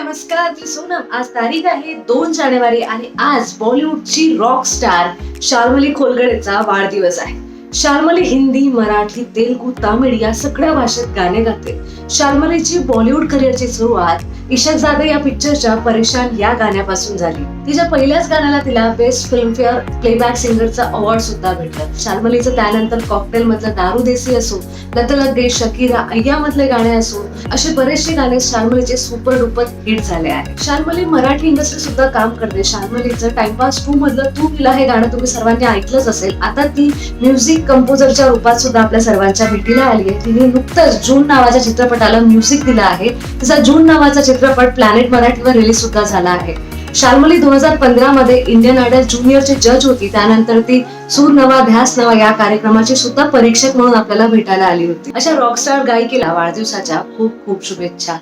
नमस्कार मी सोनम आज तारीख आहे दोन जानेवारी आणि आज बॉलिवूडची रॉक स्टार शार्मली खोलगडेचा वाढदिवस आहे. शार्मली हिंदी मराठी तेलगू तामिळ या सगळ्या भाषेत गाणे गाते. शार्मलीची बॉलिवूड करिअरची सुरुवात इशक जाधव या पिक्चरच्या परेशान या गाण्यापासून झाली. तिच्या पहिल्याच गाण्याला तिला बेस्ट फिल्मफेअर प्लेबॅक सिंगरचा अवॉर्ड सुद्धा भेटला. शार्मलीचं त्यानंतर कॉकटेल मधलं दारू देसी असो लतलत गे शकीरा अय्या मधले गाणे असो असे बरेचसे गाणे शार्मलीचे सुपर डुपर हिट झाले आहे शार्मली मराठी इंडस्ट्री सुद्धा काम करते. शार्मलीचं टाइमपास टू मधलं तू मिला हे गाणं तुम्ही सर्वांनी ऐकलंच असेल. आता ती म्युझिक कंपोजरच्या रूपात सुद्धा आपल्या सर्वांच्या भेटीला आली आहे तिने नुकतंच जून नावाच्या चित्रपटाला म्युझिक दिलं आहे. तिचा जून नावाचा चित्रपट प्लॅनेट मराठीवर रिलीज सुद्धा झाला आहे. शार्मली दोन हजार पंधरा मध्ये इंडियन आयडल ज्युनियरची जज होती. त्यानंतर ती सूर नवा ध्यास नवा या कार्यक्रमाची सुद्धा परीक्षक म्हणून आपल्याला भेटायला आली होती. अशा रॉकस्टार गायिकेला वाढदिवसाच्या खूप खूप शुभेच्छा.